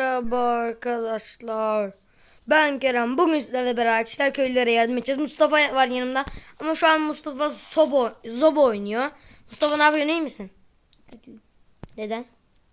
Merhaba arkadaşlar. Ben Kerem. Bugün sizlerle beraber arkadaşlar köylülere yardım edeceğiz. Mustafa var yanımda. Ama şu an Mustafa Sobo, Zobo oynuyor. Mustafa ne yapıyorsun iyi misin? Neden?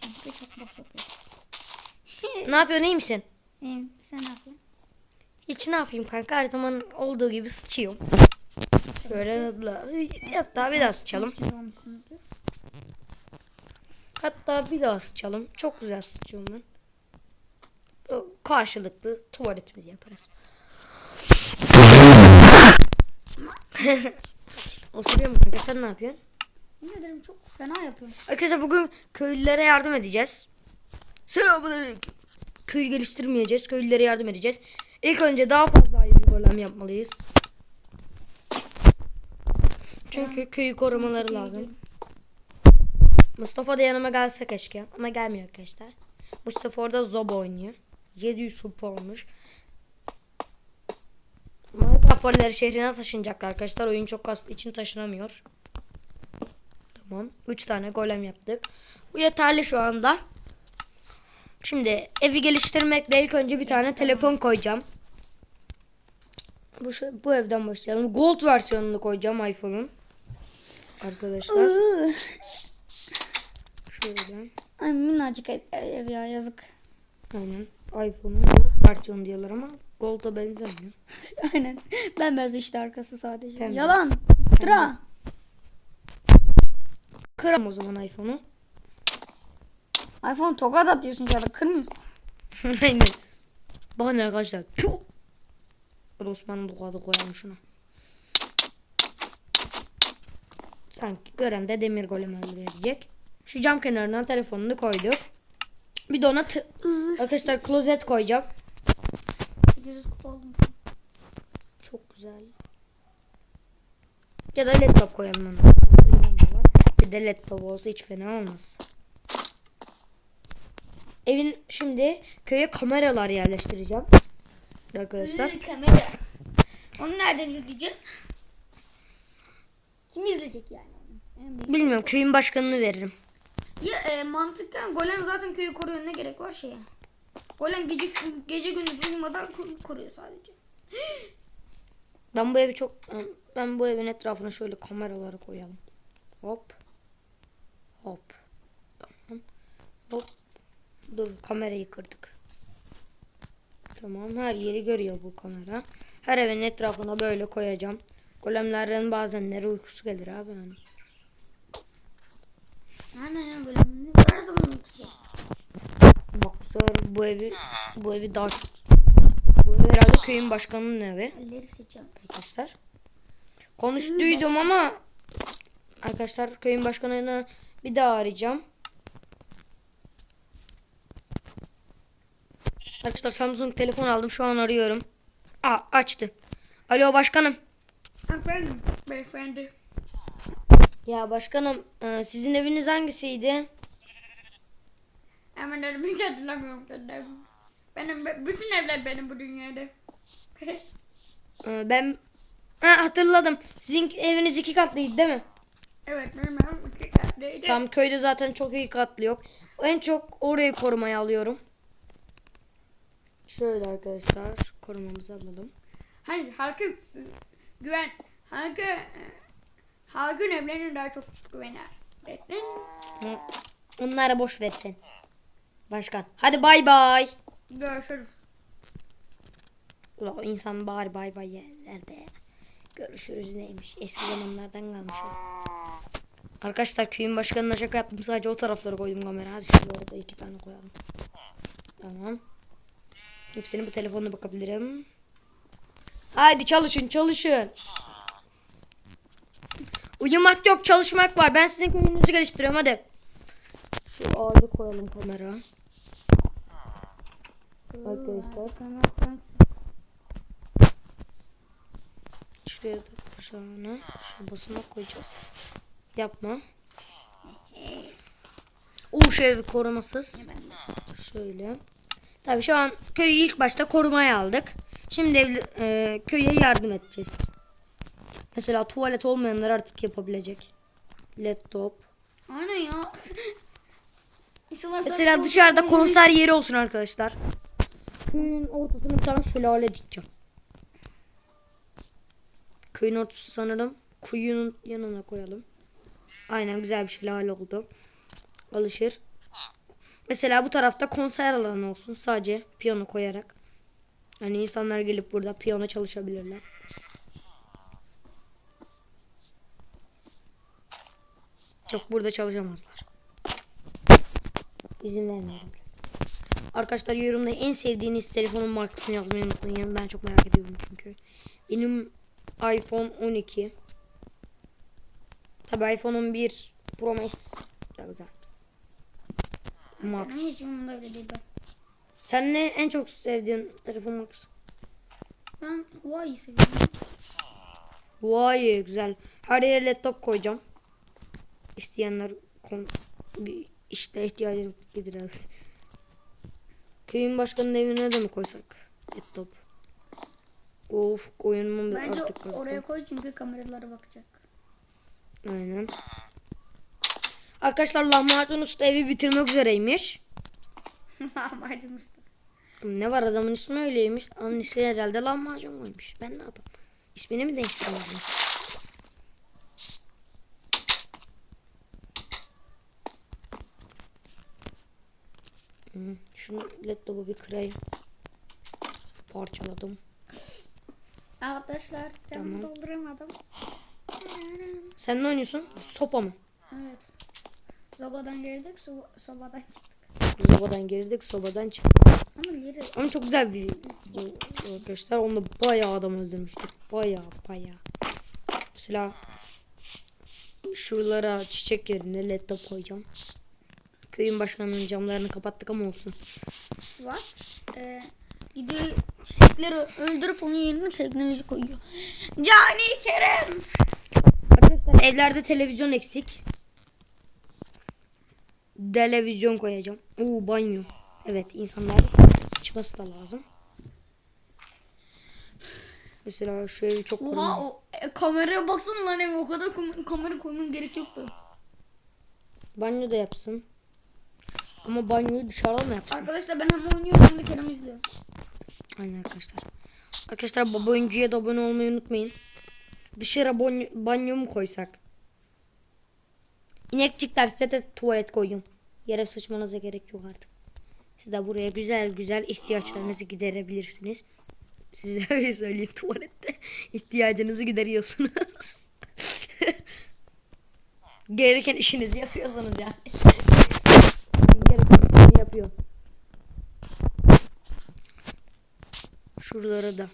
Çünkü çok boş yapıyor. Ne yapıyorsun iyi misin? İyiyim. Sen ne yapıyorsun? Hiç ne yapayım kanka her zaman olduğu gibi sıçıyorum. Şöyle hızlı. Hatta bir daha sıçalım. Hatta bir daha sıçalım. Çok güzel sıçıyorum ben. Karşılıklı tuvaletimizi yaparız. Osuruyor mu kanka sen ne yapıyorsun? Ederim çok fena yapıyorum. Arkadaşlar bugün köylülere yardım edeceğiz. Selamünaleyküm. Köyü geliştirmeyeceğiz. Köylülere yardım edeceğiz. İlk önce daha fazla ayrı bir golem yapmalıyız. Çünkü köyü korumaları lazım. Mustafa da yanıma gelse keşke. Ama gelmiyor arkadaşlar. Mustafa orada Zoba oynuyor. 700 kupa olmuş. Minecraft polileri şehrine taşınacaklar arkadaşlar. Oyun çok kastığı için taşınamıyor. Tamam. 3 tane golem yaptık. Bu yeterli şu anda. Şimdi evi geliştirmekle ilk önce bir tane telefon koyacağım. Bu, şu- bu evden başlayalım. Gold versiyonunu koyacağım iPhone'un. Arkadaşlar. Şöyle. Ay minnacık ev, ev ya yazık. Aynen. iPhone'un gold versiyonu diyorlar ama Gold'a benzemiyor. Aynen. Ben bez işte arkası sadece. Pembe. Yalan. Tıra. Kıram o zaman iPhone'u. iPhone tokat atıyorsun ya da kırmıyor. Aynen. Bakın arkadaşlar. Ben Osman'ın tokadı koyalım şuna. Sanki gören de demir golem öldürecek. Şu cam kenarından telefonunu koyduk. Bir de ona arkadaşlar klozet koyacağım. 800 kupa oldum. Çok güzel. Ya da laptop koyalım ona. Bir de laptop olsa hiç fena olmaz. Evin şimdi köye kameralar yerleştireceğim. Arkadaşlar. kamera. Onu nereden izleyeceğim? Kim izleyecek yani? Bilmiyorum köyün başkanını veririm. Ya e, mantıken golem zaten köyü koruyor ne gerek var şeye? Golem gece gece gündüz uyumadan koruyor sadece. Ben bu evi çok ben bu evin etrafına şöyle kameraları koyalım. Hop. Hop. Tamam. Hop. Dur kamerayı kırdık. Tamam her yeri görüyor bu kamera. Her evin etrafına böyle koyacağım. Golemlerin bazenleri uykusu gelir abi yani. Aynen ya böyle her zaman bu sefer bu evi bu evi daha çok bu ev herhalde köyün başkanının evi. Elleri seçeceğim. arkadaşlar. Konuştuydum ama arkadaşlar köyün başkanını bir daha arayacağım. Arkadaşlar Samsung telefon aldım şu an arıyorum. Aa açtı. Alo başkanım. Efendim beyefendi. Ya başkanım e, sizin eviniz hangisiydi? Hemen dedim hiç hatırlamıyorum dedim. Benim bütün evler benim bu dünyada. E, ben ha, hatırladım. Sizin eviniz iki katlıydı değil mi? evet benim evim iki katlıydı. Tam köyde zaten çok iyi katlı yok. En çok orayı korumaya alıyorum. Şöyle arkadaşlar korumamızı alalım. Hani halka gü- güven halka halkın evlerine daha çok güvener. Onlara boş versin. Başkan. Hadi bay bay. Görüşürüz. Ulan insan bari bay bay yerler be. Görüşürüz neymiş. Eski zamanlardan kalmış o. Arkadaşlar köyün başkanına şaka yaptım. Sadece o tarafları koydum kamera. Hadi şurada orada iki tane koyalım. Tamam. Hepsini bu telefonla bakabilirim. Haydi çalışın çalışın. Uyumak yok çalışmak var. Ben sizin köyünüzü geliştiriyorum hadi. Şu ağacı koyalım kamera. Arkadaşlar. Şuraya da kursağına şu basamak koyacağız. Yapma. O şey korumasız. Şöyle. Tabii şu an köyü ilk başta korumaya aldık. Şimdi e, köye yardım edeceğiz. Mesela tuvalet olmayanlar artık yapabilecek. Laptop. Aynen ya. Mesela dışarıda konser yeri olsun arkadaşlar. Köyün ortasına bir tane şelale dikeceğim. Köyün ortası sanırım kuyunun yanına koyalım. Aynen güzel bir şelale oldu. Alışır. Mesela bu tarafta konser alanı olsun. Sadece piyano koyarak. Yani insanlar gelip burada piyano çalışabilirler. Yok burada çalışamazlar. İzin vermiyorum. Arkadaşlar yorumda en sevdiğiniz telefonun markasını yazmayı unutmayın. Ben çok merak ediyorum çünkü. Benim iPhone 12. Tabi iPhone 11 Pro Max daha güzel. Max. Sen ne en çok sevdiğin telefon markası? Ben Huawei seviyorum. Vay güzel. Her yere laptop koyacağım. İsteyenler kon bir işte ihtiyacını giderir. Köyün başkanının evine de mi koysak? Laptop. Of oyunumu Bence artık kazdım. oraya koy çünkü kameralara bakacak. Aynen. Arkadaşlar lahmacun usta evi bitirmek üzereymiş. Lahmacun usta. Ne var adamın ismi öyleymiş. Annesi herhalde lahmacun koymuş. Ben ne yapayım? İsmini mi değiştirmedim? Şunu laptopu bir kırayım. Parçaladım. Arkadaşlar camı Tamam. dolduramadım. Sen ne oynuyorsun? Sopa mı? Evet. Sobadan girdik, so sobadan çıktık. Sobadan girdik, sobadan çıktık. Ama yeri Ama çok güzel bir video arkadaşlar. Onda bayağı adam öldürmüştük. Bayağı bayağı. Mesela şuralara çiçek yerine laptop koyacağım. Köyün başkanının camlarını kapattık ama olsun. What? Ee, gidiyor çiçekleri öldürüp onun yerine teknoloji koyuyor. Cani Kerem. Arkadaşlar evlerde televizyon eksik. Televizyon koyacağım. Oo banyo. Evet insanlar sıçması da lazım. Mesela şöyle çok Oha korunmalı. o e, kameraya baksana lan eve o kadar kam- kamera koymanın gerek yoktu. Banyo da yapsın. Ama banyoyu dışarıda mı yapsın? Arkadaşlar ben hem oynuyorum hem de Kerem izliyor. Aynen arkadaşlar. Arkadaşlar baba oyuncuya da abone olmayı unutmayın. Dışarı banyo, banyo mu koysak? İnekçikler size de tuvalet koyuyorum. Yere sıçmanıza gerek yok artık. Siz de buraya güzel güzel ihtiyaçlarınızı giderebilirsiniz. Size öyle söyleyeyim tuvalette ihtiyacınızı gideriyorsunuz. Gereken işinizi yapıyorsunuz yani. Yapıyor. Şuralara da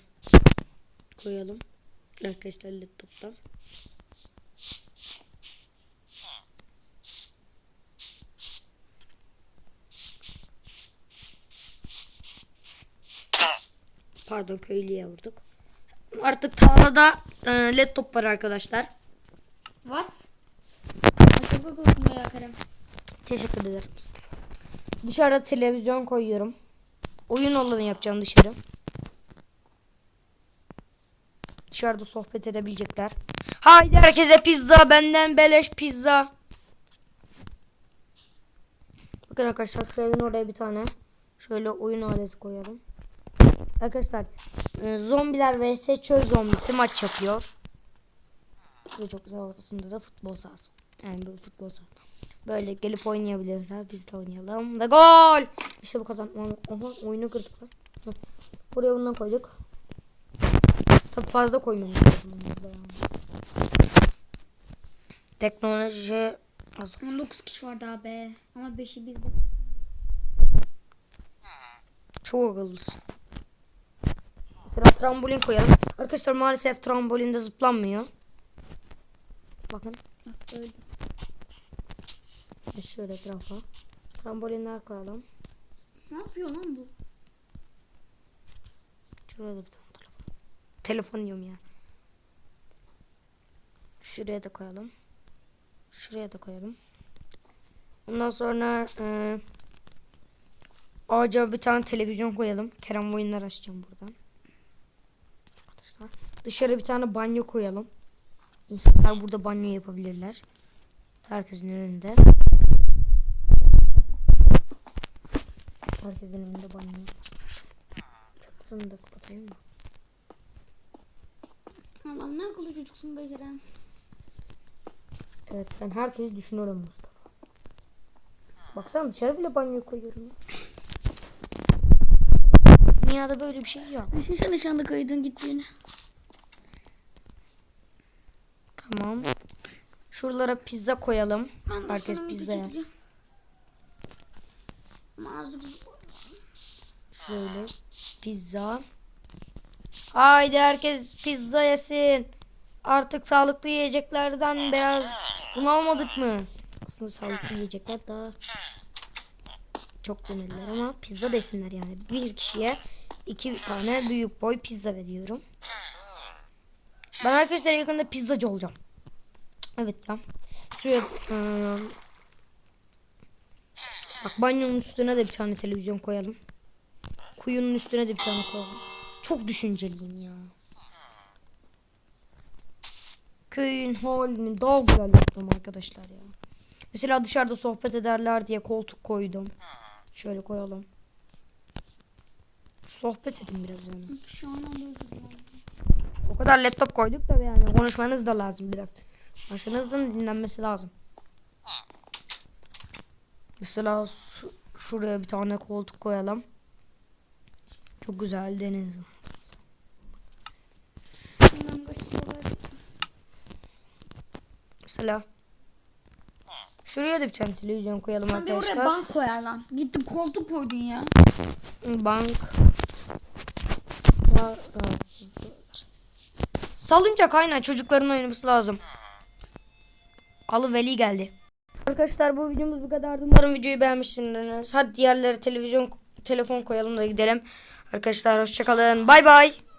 koyalım. Arkadaşlar laptoptan. Pardon köylüye vurduk. Artık tarlada e, laptop var arkadaşlar. What? Çok Kerem. Teşekkür ederim. Dışarıda televizyon koyuyorum. Oyun alanı yapacağım dışarı. Dışarıda sohbet edebilecekler. Haydi herkese pizza benden beleş pizza. Bakın arkadaşlar şu evin oraya bir tane şöyle oyun aleti koyalım. Arkadaşlar e, zombiler vs çöl zombisi maç yapıyor. Ve çok güzel ortasında da futbol sahası. Yani böyle futbol sahası. Böyle gelip oynayabilirler. Biz de oynayalım. Ve gol! İşte bu kazanma. Oha oyunu kırdık lan. Buraya bundan koyduk. Tabi fazla koymamız lazım. Teknoloji az. 19 kişi var daha be. Ama 5'i bizde. Çok akıllısın. Mesela trambolin koyalım. Arkadaşlar maalesef trambolinde zıplanmıyor. Bakın. Bak öldü. Ve Şöyle etrafa. Trambolinler koyalım. Ne yapıyor lan bu? Şuraya da bir tane telefon. Telefon diyorum ya. Şuraya da koyalım. Şuraya da koyalım. Ondan sonra e, ağaca bir tane televizyon koyalım. Kerem oyunlar açacağım buradan. Arkadaşlar. Dışarı bir tane banyo koyalım. İnsanlar burada banyo yapabilirler. Herkesin önünde. Herkesin önünde banyo yapmasın. Çatısını da kapatayım mı? Allah'ım ne akıllı çocuksun be Kerem. Evet ben herkesi düşünüyorum Mustafa. Baksana dışarı bile banyo koyuyorum ya. Dünyada böyle bir şey yok. Düşünsene şu anda kaydın gittiğini. Tamam. Şuralara pizza koyalım. Ben de Herkes pizza yer. Ama azıcık Şöyle pizza. Haydi herkes pizza yesin. Artık sağlıklı yiyeceklerden biraz bunalmadık mı? Aslında sağlıklı yiyecekler daha çok denirler ama pizza desinler yani. Bir kişiye iki tane büyük boy pizza veriyorum. Ben arkadaşlar yakında pizzacı olacağım. Evet ya. Suya ıı, Bak banyonun üstüne de bir tane televizyon koyalım. Kuyunun üstüne de bir tane koyalım. Çok düşünceliyim ya. Köyün halini daha güzel yaptım arkadaşlar ya. Mesela dışarıda sohbet ederler diye koltuk koydum. Şöyle koyalım. Sohbet edin biraz yani. O kadar laptop koyduk da yani konuşmanız da lazım biraz. Başınızın dinlenmesi lazım. Mesela şuraya bir tane koltuk koyalım. Çok güzel deniz. Mesela şuraya da bir tane televizyon koyalım Sen de oraya arkadaşlar. bank koyar lan. Gittin koltuk koydun ya. Bank. Salıncak aynen çocukların oynaması lazım. Alı Veli geldi. Arkadaşlar bu videomuz bu kadardı. Umarım videoyu beğenmişsiniz. Hadi diğerleri televizyon telefon koyalım da gidelim. Arkadaşlar hoşçakalın. Bay bay.